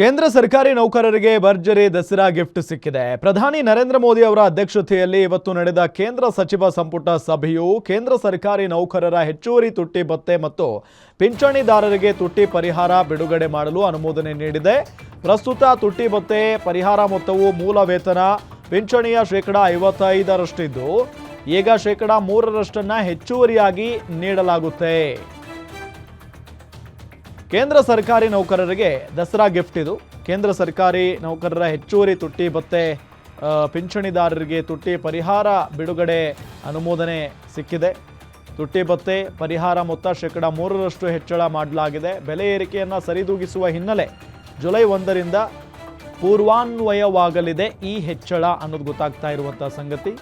ಕೇಂದ್ರ ಸರ್ಕಾರಿ ನೌಕರರಿಗೆ ಭರ್ಜರಿ ದಸರಾ ಗಿಫ್ಟ್ ಸಿಕ್ಕಿದೆ. ಪ್ರಧಾನಿ ನರೇಂದ್ರ ಮೋದಿ ಅವರ ಅಧ್ಯಕ್ಷತೆಯಲ್ಲಿ ಇವತ್ತು ನಡೆದ ಕೇಂದ್ರ ಸಚಿವ ಸಂಪುಟ ಸಭೆಯು ಕೇಂದ್ರ ಸರ್ಕಾರಿ ನೌಕರರ ಹೆಚ್ಚುವರಿ ತುಟ್ಟಿ ಭತ್ತೆ ಮತ್ತು ಪಿಂಚಣಿದಾರರಿಗೆ ತುಟ್ಟಿ ಪರಿಹಾರ ಬಿಡುಗಡೆ ಮಾಡಲು ಅನುಮೋದನೆ ನೀಡಿದೆ. ಪ್ರಸ್ತುತ ತುಟ್ಟಿ ಭತ್ತೆ ಪರಿಹಾರ ಮೊತ್ತವು ಮೂಲ ವೇತನ, ಪಿಂಚಣಿಯ ಶೇಕಡಾ ಐವತ್ತೈದರಷ್ಟಿದ್ದು, ಈಗ ಶೇಕಡಾ ಮೂರರಷ್ಟನ್ನು ಹೆಚ್ಚುವರಿಯಾಗಿ ನೀಡಲಾಗುತ್ತೆ. ಕೇಂದ್ರ ಸರ್ಕಾರಿ ನೌಕರರಿಗೆ ದಸರಾ ಗಿಫ್ಟ್ ಇದು. ಕೇಂದ್ರ ಸರ್ಕಾರಿ ನೌಕರರ ಹೆಚ್ಚುವರಿ ತುಟ್ಟಿ ಭತ್ತೆ ಪಿಂಚಣಿದಾರರಿಗೆ ತುಟ್ಟಿ ಪರಿಹಾರ ಬಿಡುಗಡೆ ಅನುಮೋದನೆ ಸಿಕ್ಕಿದೆ. ತುಟ್ಟಿ ಭತ್ತೆ, ಪರಿಹಾರ ಮೊತ್ತ ಶೇಕಡ ಮೂರರಷ್ಟು ಹೆಚ್ಚಳ ಮಾಡಲಾಗಿದೆ. ಬೆಲೆ ಏರಿಕೆಯನ್ನು ಸರಿದೂಗಿಸುವ ಹಿನ್ನೆಲೆ ಜುಲೈ ಒಂದರಿಂದ ಪೂರ್ವಾನ್ವಯವಾಗಲಿದೆ ಈ ಹೆಚ್ಚಳ ಅನ್ನೋದು ಗೊತ್ತಾಗ್ತಾ ಇರುವಂಥ ಸಂಗತಿ.